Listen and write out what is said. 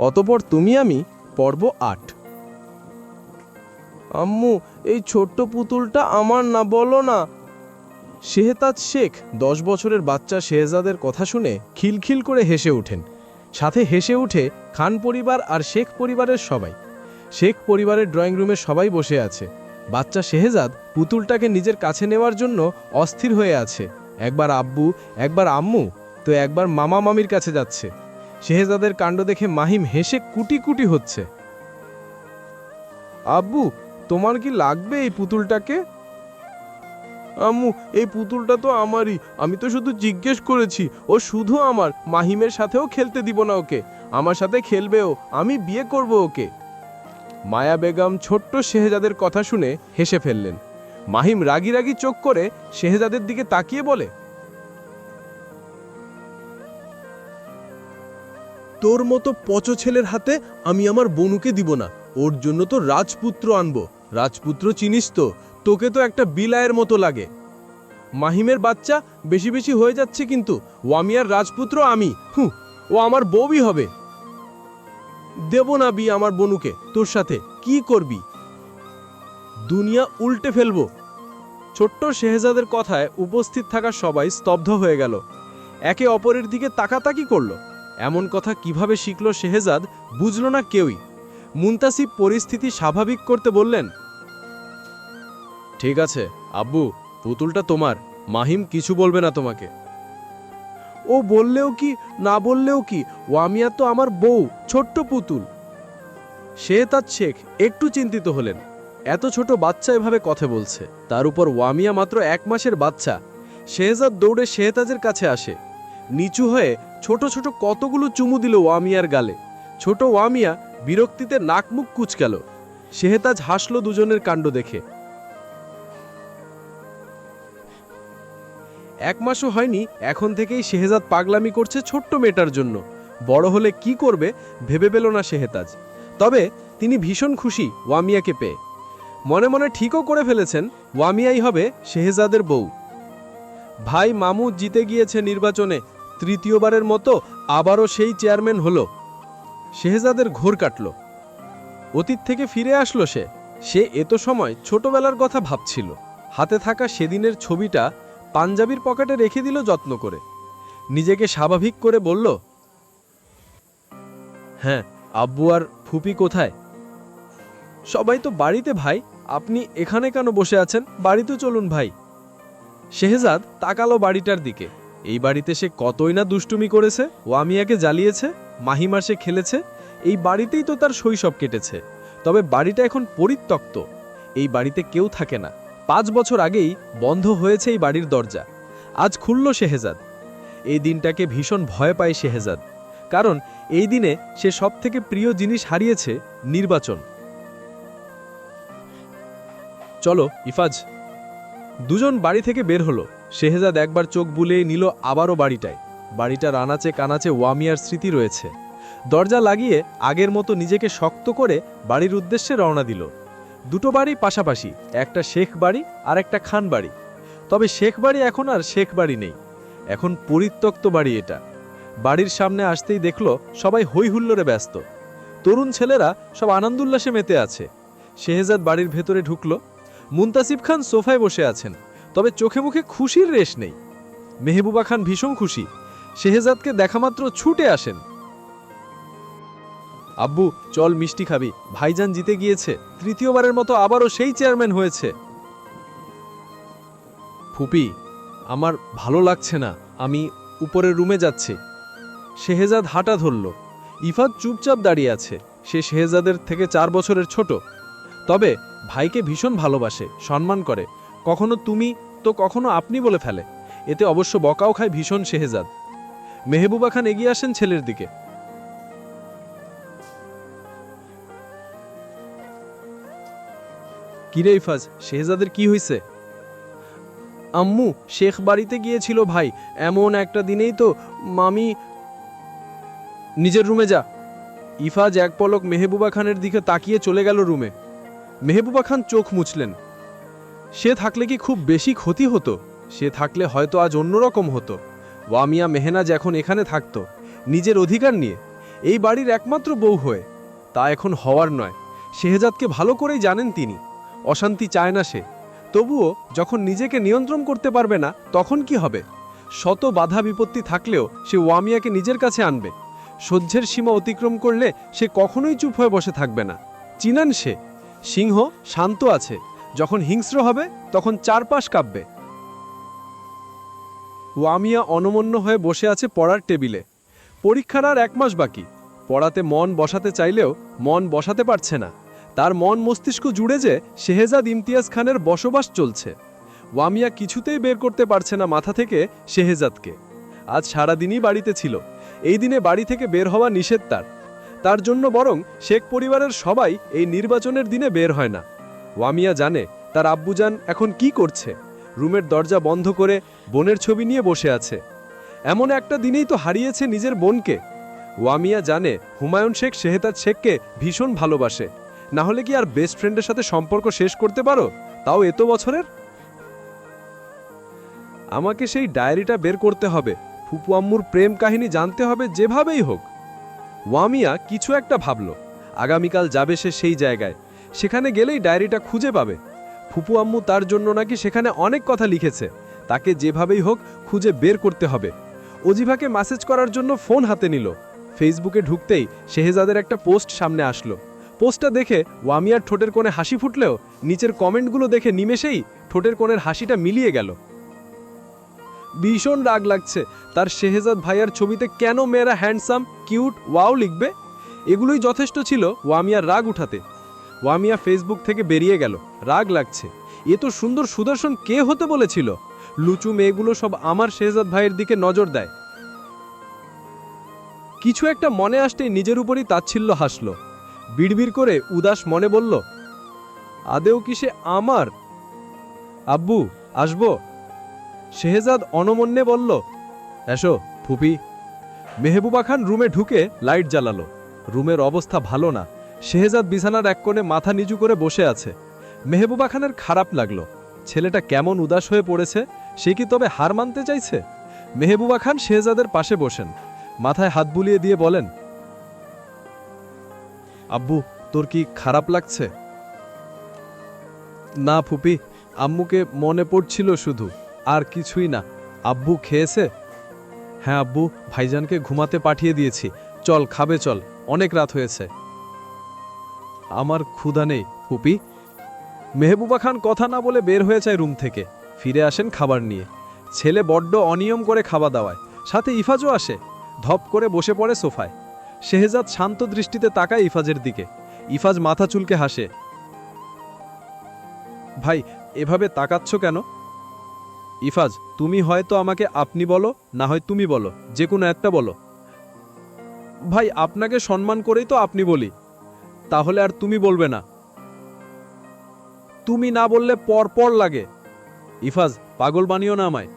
অতপর তুমি আমি পর্ব আট। আম্মু, এই ছোট্ট পুতুলটা আমার না, বলো না। শেহতাজ শেখ দশ বছরের বাচ্চা শেহজাদের কথা শুনে খিলখিল করে হেসে ওঠেন। সাথে হেসে উঠে খান পরিবার আর শেখ পরিবারের সবাই। শেখ পরিবারের ড্রয়িং রুমে সবাই বসে আছে। বাচ্চা শেহজাদ পুতুলটাকে নিজের কাছে নেওয়ার জন্য অস্থির হয়ে আছে। একবার আব্বু, একবার আম্মু, তো একবার মামা মামির কাছে যাচ্ছে। শেহজাদের কাণ্ড দেখে মাহিম হেসে কুটি কুটি হচ্ছে। আব্বু, তোমার কি লাগবে এই পুতুলটাকে? আম্মু, এই পুতুলটা তো আমারই। আমি তো শুধু জিজ্ঞেস করেছি, ও শুধু আমার। মাহিমের সাথেও খেলতে দিব না ওকে। আমার সাথে খেলবেও আমি বিয়ে করব ওকে। মায়া বেগম ছোট্ট শেহজাদের কথা শুনে হেসে ফেললেন। মাহিম রাগি রাগি চোখ করে শেহজাদের দিকে তাকিয়ে বলে তোর মতো পচো ছেলের হাতে আমি আমার বনুকে দিব না। ওর জন্য তো রাজপুত্র আনব। রাজপুত্র চিনিস তো, তোকে তো একটা বিলায়ের মতো লাগে। মাহিমের বাচ্চা বেশি বেশি হয়ে যাচ্ছে কিন্তু, ও আমি আর রাজপুত্র আমি। হু, ও আমার বউই হবে। দেব না বি আমার বনুকে, তোর সাথে কি করবি? দুনিয়া উল্টে ফেলব। ছোট্ট শেহজাদের কথায় উপস্থিত থাকা সবাই স্তব্ধ হয়ে গেল। একে অপরের দিকে তাকাতাকি করল। এমন কথা কীভাবে শিখল শেহজাদ বুঝল না কেউই। মুন্তাসিব পরিস্থিতি স্বাভাবিক করতে বললেন, ঠিক আছে, আব্বু, পুতুলটা তোমার, মাহিম কিছু বলবে না তোমাকে। ও বললেও কি, না বললেও কি? ওয়ামিয়া তো আমার বউ, ছোট্ট পুতুল। শেহতাজ শেখ, একটু চিন্তিত হলেন। এত ছোট বাচ্চা এভাবে কথা বলছে। তার উপর ওয়ামিয়া মাত্র এক মাসের বাচ্চা। শেহজাদ দৌড়ে শেহতাজের কাছে আসে। নিচু হয়ে ছোট ছোট কতগুলো চুমু দিল ওয়ামিয়ার গালে। ছোট ওয়ামিয়া বিরক্তিতে নাক মুখ কুচকাল। শেহতাজ হাসল দুজনের কাণ্ড দেখে। এক মাসও হয়নি, এখন থেকেই শেহজাদ পাগলামি করছে ছোট্ট মেয়েটার জন্য। বড় হলে কি করবে, ভেবে পেল না শেহতাজ। তবে তিনি ভীষণ খুশি ওয়ামিয়াকে পেয়ে। মনে মনে ঠিকও করে ফেলেছেন, ওয়ামিয়াই হবে শেহজাদের বউ। ভাই মামু জিতে গিয়েছে নির্বাচনে তৃতীয়বারের মতো আবারও সেই চেয়ারম্যান হলো। শেহজাদের ঘোর কাটল। অতীত থেকে ফিরে আসলো সে। সে এত সময় ছোটবেলার কথা ভাবছিল। হাতে থাকা সেদিনের ছবিটা পাঞ্জাবির পকেটে রেখে দিল যত্ন করে। নিজেকে স্বাভাবিক করে বলল হ্যাঁ আব্বু আর ফুপি কোথায়? সবাই তো বাড়িতে ভাই। আপনি এখানে কেন বসে আছেন? বাড়িতে চলুন ভাই। শেহজাদ তাকালো বাড়িটার দিকে। এই বাড়িতে সে কতই না দুষ্টুমি করেছে ওয়ামিয়াকে জ্বালিয়েছে, মাহিমার সে খেলেছে, এই বাড়িতেই তো তার শৈশব কেটেছে। তবে বাড়িটা এখন পরিত্যক্ত, এই বাড়িতে কেউ থাকে না। পাঁচ বছর আগেই বন্ধ হয়েছে এই বাড়ির দরজা। আজ খুলল শেহজাদ। এই দিনটাকে ভীষণ ভয় পায় শেহেজাদ। কারণ এই দিনে সে সব থেকে প্রিয় জিনিস হারিয়েছে নির্বাচন। চলো, ইফাজ। দুজন বাড়ি থেকে বের হলো। শেহজাদ একবার চোখ বুলিয়ে নিল আবারও বাড়িটায়। বাড়িটার আনাচে কানাচে ওয়ামিয়ার স্মৃতি রয়েছে। দরজা লাগিয়ে আগের মতো নিজেকে শক্ত করে বাড়ির উদ্দেশ্যে রওনা দিল। দুটো বাড়ি পাশাপাশি, একটা শেখ বাড়ি আর একটা খান বাড়ি। তবে শেখ বাড়ি এখন আর শেখ বাড়ি নেই। এখন পরিত্যক্ত বাড়ি এটা। বাড়ির সামনে আসতেই দেখল সবাই হই হুল্লোড়ে ব্যস্ত। তরুণ ছেলেরা সব আনন্দ উল্লাসে মেতে আছে। শেহজাদ বাড়ির ভেতরে ঢুকলো। মুন্তাসিব খান সোফায় বসে আছেন। তবে চোখে মুখে খুশির রেশ নেই। মেহবুবা খান ভীষণ খুশি। শেহজাদকে দেখামাত্র ছুটে আসেন। আব্বু, চল মিষ্টি খাবি। ভাইজান জিতে গিয়েছে। তৃতীয়বারের মতো আবারও সেই চেয়ারম্যান হয়েছে। ফুপি, আমার ভালো লাগছে না। আমি উপরের রুমে যাচ্ছি। শেহজাদ হাঁটা ধরল। ইফাত চুপচাপ দাঁড়িয়ে আছে। সে শেহজাদের থেকে চার বছরের ছোট। তবে ভাইকে ভীষণ ভালোবাসে, সম্মান করে। কখনো তুমি, তো কখনো আপনি বলে ফেলে। এতে অবশ্য বকাও খায় ভীষণ শেহজাদ। মেহবুবা খান এগিয়ে আসেন ছেলের দিকে। কিরে ইফাজ, শেহজাদের কি হয়েছে আম্মু, শেখ বাড়িতে গিয়েছিল ভাই। এমন একটা দিনেই তো মামি, নিজের রুমে যা। ইফাজ এক পলক মেহবুবা খানের দিকে তাকিয়ে চলে গেল রুমে। মেহবুবা খান চোখ মুছলেন। সে থাকলে কি খুব বেশি ক্ষতি হতো? সে থাকলে হয়তো আজ অন্যরকম হতো। ওয়ামিয়া মেহনাজ এখন এখানে থাকত, নিজের অধিকার নিয়ে। এই বাড়ির একমাত্র বউ হয়ে। তা এখন হওয়ার নয়। শেহজাদকে ভালো করেই জানেন তিনি। অশান্তি চায় না সে। তবুও যখন নিজেকে নিয়ন্ত্রণ করতে পারবে না, তখন কি হবে? শত বাধা বিপত্তি থাকলেও সে ওয়ামিয়াকে নিজের কাছে আনবে। সহ্যের সীমা অতিক্রম করলে সে কখনোই চুপ হয়ে বসে থাকবে না। চিনান সে। সিংহ শান্ত আছে। যখন হিংস্র হবে, তখন চারপাশ কাঁপবে। ওয়ামিয়া অনমন্য হয়ে বসে আছে পড়ার টেবিলে। পরীক্ষার আর এক মাস বাকি। পড়াতে মন বসাতে চাইলেও মন বসাতে পারছে না। তার মন মস্তিষ্ক জুড়ে যে শেহেজাদ ইমতিয়াজ খানের বসবাস চলছে। ওয়ামিয়া কিছুতেই বের করতে পারছে না মাথা থেকে শেহেজাদকে। আজ সারাদিনই বাড়িতে ছিল। এই দিনে বাড়ি থেকে বের হওয়া নিষেধ তার। তার জন্য বরং শেখ পরিবারের সবাই এই নির্বাচনের দিনে বের হয় না। ওয়ামিয়া জানে তার আব্বুজান এখন কি করছে। রুমের দরজা বন্ধ করে বোনের ছবি নিয়ে বসে আছে। এমন একটা দিনেই তো হারিয়েছে নিজের বোনকে। ওয়ামিয়া জানে হুমায়ুন শেখ, শেহতাজ শেখকে ভীষণ ভালোবাসে। না হলে কি আর বেস্ট ফ্রেন্ডের সাথে সম্পর্ক শেষ করতে পারো? তাও এত বছরের। আমাকে সেই ডায়েরিটা বের করতে হবে। ফুপু আম্মুর প্রেম কাহিনী জানতে হবে যেভাবেই হোক। ওয়ামিয়া কিছু একটা ভাবল। আগামীকাল যাবে সে সেই জায়গায়। সেখানে গেলেই ডায়েরিটা খুঁজে পাবে। ফুপু আম্মু তার জন্য নাকি সেখানে অনেক কথা লিখেছে। তাকে যেভাবেই হোক খুঁজে বের করতে হবে। অজিভাকে মেসেজ করার জন্য ফোন হাতে নিল। ফেসবুকে ঢুকতেই শেহজাদের একটা পোস্ট সামনে আসলো। পোস্টটা দেখে ওয়ামিয়ার ঠোঁটের কোণে হাসি ফুটলেও নিচের কমেন্টগুলো দেখে নিমেষেই ঠোঁটের কোণের হাসিটা মিলিয়ে গেল। ভীষণ রাগ লাগছে, তার শেহেজাদ ভাইয়ার ছবিতে কেন মেয়েরা হ্যান্ডসাম কিউট ওয়াও লিখবে? এগুলোই যথেষ্ট ছিল ওয়ামিয়ার রাগ উঠাতে। ওয়ামিয়া ফেসবুক থেকে বেরিয়ে গেল। রাগ লাগছে। এ তো সুন্দর সুদর্শন কে হতে বলেছিল? লুচু মেয়েগুলো সব আমার শেহজাদ ভাইয়ের দিকে নজর দেয়। কিছু একটা মনে আসতেই নিজের উপরই তাচ্ছিল্য হাসল। বিড়বিড় করে উদাস মনে বলল, আদেও কি সে আমার? আব্বু, আসব? শেহজাদ অনমন্যে বলল, এসো, ফুপি। মেহবুবা খান রুমে ঢুকে লাইট জ্বালালো। রুমের অবস্থা ভালো না। শেহজাদ বিছানার এক কোণে মাথা নিচু করে বসে আছে। মেহবুবা খানের খারাপ লাগল। ছেলেটা কেমন উদাস হয়ে পড়েছে, সে কি তবে হার মানতে চাইছে? মেহবুবা খান শেহজাদের পাশে বসেন। মাথায় হাত বুলিয়ে দিয়ে বলেন, আব্বু, তোর কি খারাপ লাগছে? না ফুপি, আম্মুকে মনে পড়ছিল শুধু, আর কিছুই না। আব্বু খেয়েছে? হ্যাঁ আব্বু, ভাইজানকে ঘুমাতে পাঠিয়ে দিয়েছি। চল, খাবে চল, অনেক রাত হয়েছে। আমার ক্ষুধা নেই, ফুপি। মেহবুবা খান কথা না বলে বের হয়ে যায় রুম থেকে। ফিরে আসেন খাবার নিয়ে। ছেলে বড্ড অনিয়ম করে খাওয়া দাওয়ায়। সাথে ইফাজও আসে। ধপ করে বসে পড়ে সোফায়। শেহজাদ শান্ত দৃষ্টিতে তাকায় ইফাজের দিকে। ইফাজ মাথা চুলকে হাসে। ভাই, এভাবে তাকাচ্ছ কেন? ইফাজ, তুমি হয়তো আমাকে আপনি বলো, না হয় তুমি বলো, যে কোনো একটা বলো। ভাই, আপনাকে সম্মান করেই তো আপনি বলি। তাহলে আর তুমি বলবে না। তুমি না বললে পর পর লাগে। ইফাজ, পাগল বানিও না আমায়।